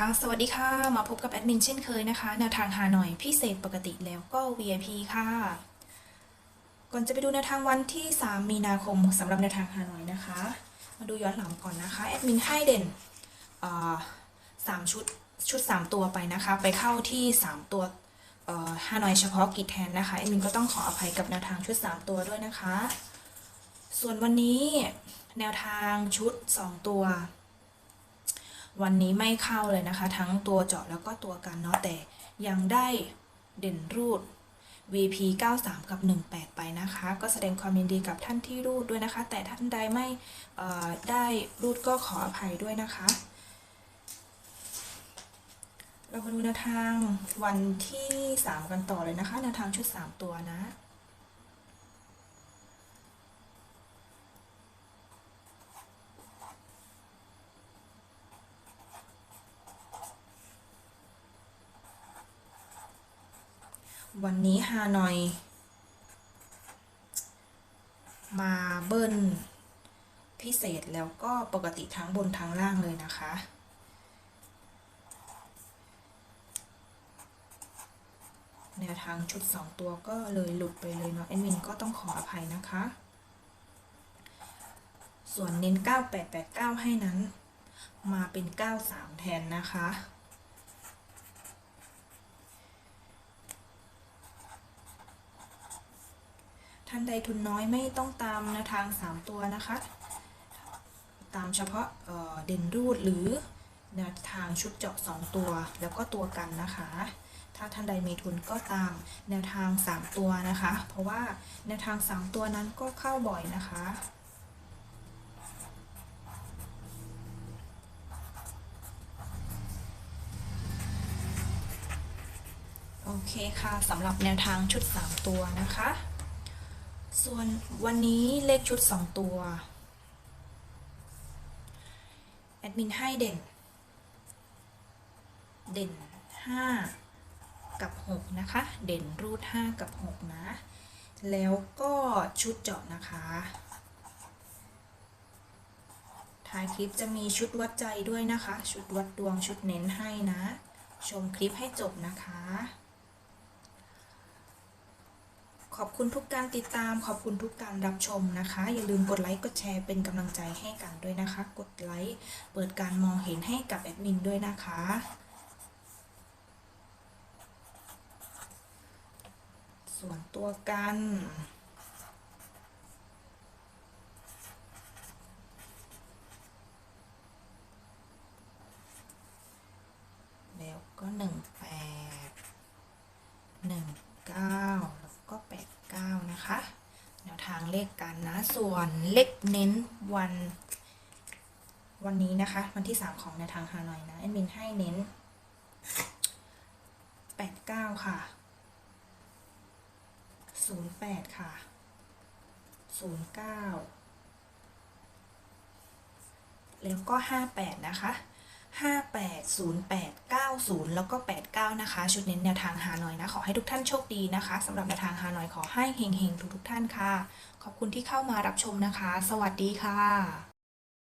สวัสดีค่ะ มาพบกับแอดมินเช่นเคยนะคะ แนวทางหาหน่อยพิเศษปกติแล้วก็ VIP ค่ะ ก่อนจะไปดูแนวทางวันที่ 3 มีนาคมสำหรับแนวทางหาหน่อยนะคะ มาดูย้อนหลังก่อนนะคะ แอดมินให้เด่นสามชุด ชุด 3 ตัวไปนะคะ ไปเข้าที่ 3 ตัวฮานอยเฉพาะกิจแทนนะคะ แอดมินก็ต้องขออภัยกับแนวทางชุด 3 ตัวด้วยนะคะ ส่วนวันนี้แนวทางชุด 2 ตัว วันนี้ไม่เข้าเลยนะคะ ทั้งตัวเจาะแล้วก็ตัวกันเนาะแต่ยังได้เด่นรูด VP 93 กับ 18 ไปนะคะ ก็แสดงความยินดีกับท่านที่รูดด้วยนะคะ แต่ท่านใดไม่ได้รูดก็ขออภัยด้วยนะคะ เรามาดูแนวทางวันที่ 3 กันต่อเลยนะคะแนวทางชุด 3 ตัวนะ วันนี้ฮานอย มาเบิ้ลพิเศษแล้วก็ปกติทั้งบนทั้งล่างเลยนะคะ แนวทางชุด 2 ตัวก็เลยหลุดไปเลยเนาะแอดมินก็ต้องขออภัยนะคะ ส่วนเน้น 9889 ให้นั้น มาเป็น 93 แทนนะคะ ท่านใดทุนน้อยไม่ต้องตามแนวทาง 3 ตัวนะคะ ตามเฉพาะเเด่นรูดหรือแนวทางชุดเจาะ 2 ตัว แล้วก็ตัวกันนะคะ ถ้าท่านใดมีทุนก็ตามแนวทาง 3 ตัวนะคะ เพราะว่าแนวทาง 3 ตัวนั้นก็เข้าบ่อยนะคะโอเคค่ะสำหรับแนวทางชุด 3 ตัวนะคะ ส่วนวันนี้เลขชุด 2 ตัว แอดมินให้เด่น เด่น 5 กับ 6 นะคะ เด่นรูด 5 กับ 6 นะ แล้วก็ชุดเจาะนะคะ ท้ายคลิปจะมีชุดวัดใจด้วยนะคะ ชุดวัดดวงชุดเน้นให้นะ ชมคลิปให้จบนะคะ ขอบคุณทุกการติดตาม ขอบคุณทุกการรับชมนะคะ อย่าลืมกดไลค์กดแชร์เป็นกำลังใจให้กันด้วยนะคะ กดไลค์เปิดการมองเห็นให้กับแอดมินด้วยนะคะส่วนตัวกัน แล้วก็หนึ่งแป 9 นะคะ แนวทางเลขกันนะ ส่วนเลขเน้นวัน วันนี้นะคะ วันที่ 3 ของแนวทางฮานอยนะแอดมินให้เน้น 89 ค่ะ 08 ค่ะ 09 แล้วก็ 58 นะคะ 580890 แล้วก็ 89 นะคะ ชุดเน้นแนวทางฮานอยนะ ขอให้ทุกท่านโชคดีนะคะสำหรับแนวทางฮานอยขอให้เฮงๆทุกๆท่านค่ะ ขอบคุณที่เข้ามารับชมนะคะ สวัสดีค่ะ